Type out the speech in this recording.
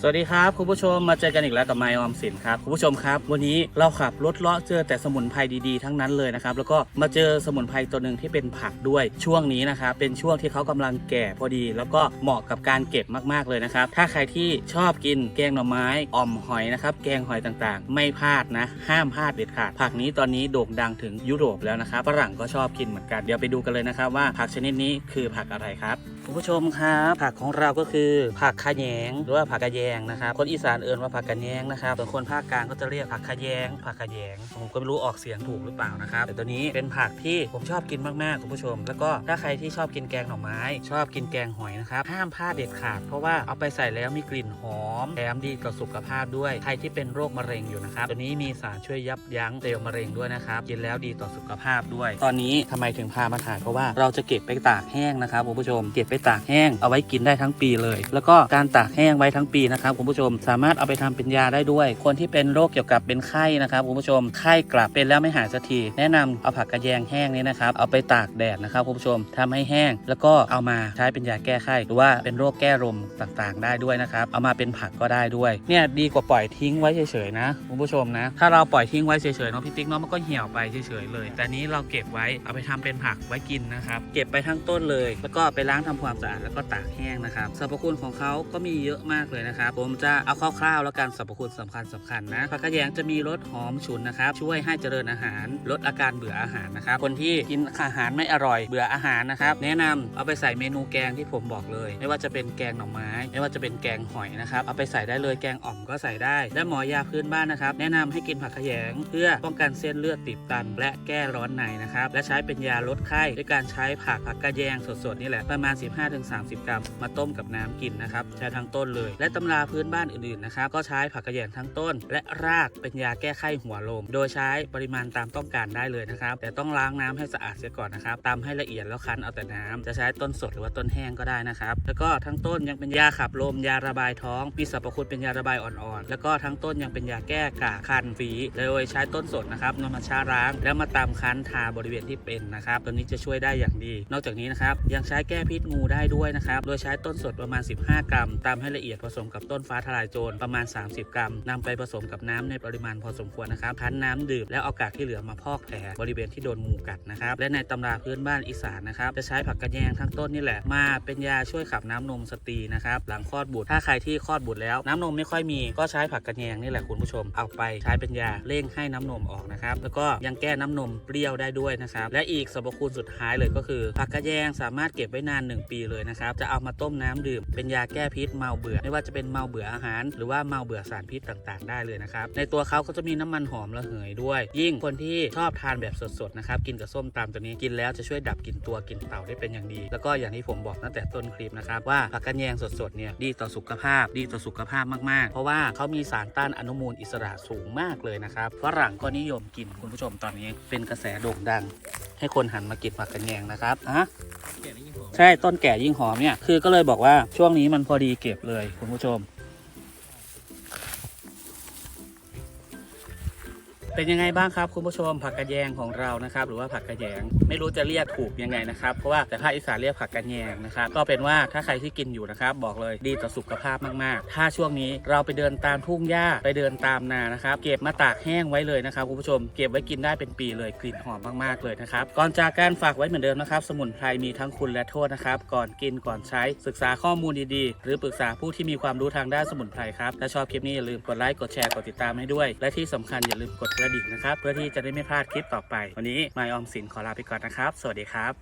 สวัสดีครับคุณผู้ชมมาเจอกันอีกแล้วกับไมออมสินครับคุณผู้ชมครับ วันนี้เราขับรถเลาะเจอแต่สมุนไพรดีๆทั้งนั้นเลยนะครับแล้วก็มาเจอสมุนไพรตัวหนึ่งที่เป็นผักด้วยช่วงนี้นะครับเป็นช่วงที่เขากำลังแก่พอดี แล้วก็เหมาะกับการเก็บมากๆเลยนะครับถ้าใครที่ชอบกินแกงหน่อไม้อ่อมหอยนะครับแกงหอยต่างๆ ไม่พลาดนะ ห้ามพลาดเด็ดขาดผักนี้ตอนนี้โด่งดังถึงยุโรปแล้วนะครับฝรั่งก็ชอบกินเหมือนกันเดี๋ยวไปดูกันเลยนะครับว่าผักชนิดนี้คือผักอะไรครับ คุณผู้ชมครับผักของเราก็คือผักขะแยง หรือว่าผักกระแยงนะครับคนอีสานเอ่นว่าผักกระแยงนะครับส่วนคนภาคกลางก็จะเรียกผักขะแยงผักขะแยงผมก็ไม่รู้ออกเสียงถูกหรือเปล่านะครับแต่ตัวนี้เป็นผักที่ผมชอบกินมากๆคุณผู้ชม แล้วก็ถ้าใครที่ชอบกินแกงหน่อไม้ ชอบกินแกงหอยนะครับห้ามพลาดเด็ดขาดเพราะว่าเอาไปใส่แล้วมีกลิ่นหอมแถมดีต่อสุขภาพด้วยใครที่เป็นโรคมะเร็งอยู่นะครับตัวนี้มีสารช่วยยับยั้งเซลล์มะเร็งด้วยนะครับกินแล้วดีต่อสุขภาพด้วย ตอนนี้ทำไมถึงพามาถ่ายเพราะว่าเราจะเก็บไปตากแห้งนะครับคุณผู้ชมเก็บไปตากแห้งเอาไว้กินได้ทั้งปีเลย แล้วก็การตากแห้งไว้ทั้งปีนะครับคุณผู้ชม สามารถเอาไปทำเป็นยาได้ด้วย คนที่เป็นโรคเกี่ยวกับเป็นไข้นะครับคุณผู้ชมไข้กลับเป็นแล้วไม่หายสักทีแนะนำเอาผักกระแยงแห้งนี้นะครับเอาไปตากแดดนะครับคุณผู้ชมทำให้แห้ง แล้วก็เอามาใช้เป็นยาแก้ไข้หรือว่าเป็นโรคแก้ลมต่างๆ ได้ด้วยนะครับเอามาเป็นผักก็ได้ด้วยเนี่ยดีกว่าปล่อยทิ้งไว้เฉยๆนะคุณผู้ชมนะถ้าเราปล่อยทิ้งไว้เฉยๆเนาะพี่ติ๊กเนาะมันก็เหี่ยวไปเฉยๆเลย แต่นี้เราเก็บไว้เอาไปทำเป็นผักไว้กินนะครับเก็บไปทั้งต้นเลย แล้วก็ไปล้างทำความสะอาดแล้วก็ตากแห้งนะครับสรรพคุณของเขาก็มีเยอะมากเลยนะครับ ผมจะเอาคร่าวๆแล้วกันสรรพคุณสำคัญสำคัญนะผักกระแยงจะมีรสหอมฉุนนะครับ ช่วยให้เจริญอาหาร ลดอาการเบื่ออาหารนะครับคนที่กินอาหารไม่อร่อยเบื่ออาหารนะครับ แนะนำเอาไปใส่เมนูแกงที่ผมบอกเลย ไม่ว่าจะเป็นแกงหน่อไม้ ไม่ว่าจะเป็นแกงหอยนะครับ เอาไปใส่ได้เลยแกงอ่อมก็ใส่ได้ และหมอยาพื้นบ้านนะครับ แนะนำให้กินผักขยง เพื่อป้องกันเส้นเลือดตีบตัน และแก้ร้อนในนะครับ และใช้เป็นยาลดไข้ด้วยการใช้ผักผักกระแยงสดๆนี่แหละประมาณ15-30 กรัม มาต้มกับน้ำกินนะครับใช้ทั้งต้นเลย และตำราพื้นบ้านอื่นๆนะครับก็ใช้ผักกระแยงทั้งต้น และรากเป็นยาแก้ไข้หัวลม โดยใช้ปริมาณตามต้องการได้เลยนะครับ แต่ต้องล้างน้ำให้สะอาดเสียก่อนนะครับตามให้ละเอียดแล้วคั้นเอาแต่น้ำจะใช้ต้นสดหรือว่าต้นแห้งก็ได้นะครับ แล้วก็ทั้งต้นยังเป็นยาขับลม ยาระบายท้องมีสรรพคุณเป็นยาระบายอ่อนๆ แล้วก็ทั้งต้นยังเป็นยาแก้กากคันฝีโดยใช้ต้นสดนะครับนำมาชาล้าง แล้วมาตามคั้นทาบริเวณที่เป็นนะครับตัวนี้จะช่วยได้อย่างดี นอกจากนี้นะครับยังใช้แก้พิษงูได้ด้วยนะครับ โดยใช้ต้นสดประมาณ 15 กรัม ตามให้ละเอียดผสมกับต้นฟ้าทลายโจรประมาณ 30 กรัมนำไปผสมกับน้ำในปริมาณพอสมควรนะครับคั้นน้ำดื่มแล้วเอากากที่เหลือมาพอกแผลบริเวณที่โดนงูกัดนะครับ และในตำราพื้นบ้านอีสานนะครับ จะใช้ผักกระแยงทั้งต้นนี่แหละมาเป็นยาช่วยขับน้ำนมสตรีนะครับหลังคลอดบุตรถ้าใครที่คลอดบุตรแล้ว น้ำนมไม่ค่อยมีก็ใช้ผักกระแยงนี่แหละคุณผู้ชมเอาไปใช้เป็นยาเร่งให้น้ำนมออกนะครับแล้วก็ยังแก้น้ำนมเปรี้ยวได้ด้วยนะครับและอีกสรรพคุณสุดท้ายเลยก็คือผักกระแยงสามารถเก็บไว้นาน1ปีเลยนะครับ จะเอามาต้มน้ำดื่ม เป็นยาแก้พิษเมาเบื่อ ไม่ว่าจะเป็นเมาเบื่ออาหาร หรือว่าเมาเบื่อสารพิษต่างๆ ได้เลยนะครับ ในตัวเขาก็จะมีน้ำมันหอมระเหยด้วย ยิ่งคนที่ชอบทานแบบสดๆนะครับ กินกับส้มตำตัวนี้กินแล้วจะช่วยดับกลิ่นตัวกลิ่นเต่าได้เป็นอย่างดี แล้วก็อย่างที่ผมบอกตั้งแต่ต้นคลิปนะครับว่าผักกระแยงสดๆเนี่ยดีต่อสุขภาพ ดีต่อสุขภาพมากๆ เพราะว่าเขามีสารต้านอนุมูลอิสระสูงมากเลยนะครับฝรั่งก็นิยมกินคุณผู้ชมตอนนี้เป็นกระแสโด่งดัง ให้คนหันมากินผักกระแยงนะครับฮะ ใช่ต้นแก่ยิ่งหอมเนี่ยคือก็เลยบอกว่าช่วงนี้มันพอดีเก็บเลยคุณผู้ชม เป็นยังไงบ้างครับคุณผู้ชมผักกระแยงของเรานะครับ หรือว่าผักกระแยงไม่รู้จะเรียกถูกยังไงนะครับเพราะว่าแต่ภาคอีสานเรียกผักกระแยงนะครับก็เป็นว่าถ้าใครที่กินอยู่นะครับ บอกเลยดีต่อสุขภาพมากๆ ถ้าช่วงนี้เราไปเดินตามทุ่งหญ้าไปเดินตามนานะครับ เก็บมาตากแห้งไว้เลยนะครับคุณผู้ชมเก็บไว้กินได้เป็นปีเลยกลิ่นหอมมากๆเลยนะครับก่อนจากการฝากไว้เหมือนเดิมนะครับ สมุนไพรมีทั้งคุณและโทษนะครับ ก่อนกินก่อนใช้ศึกษาข้อมูลดีๆ หรือปรึกษาผู้ที่มีความรู้ทางด้านสมุนไพรครับถ้าชอบคลิปนี้อย่าลืมกดไลค์กดแชร์กดติดตามให้ด้วย และที่สำคัญอย่าลืมกดกระดิ่งนะครับ เพื่อที่จะได้ไม่พลาดคลิปต่อไป วันนี้ไมออมสินขอลาไปก่อนนะครับ สวัสดีครับ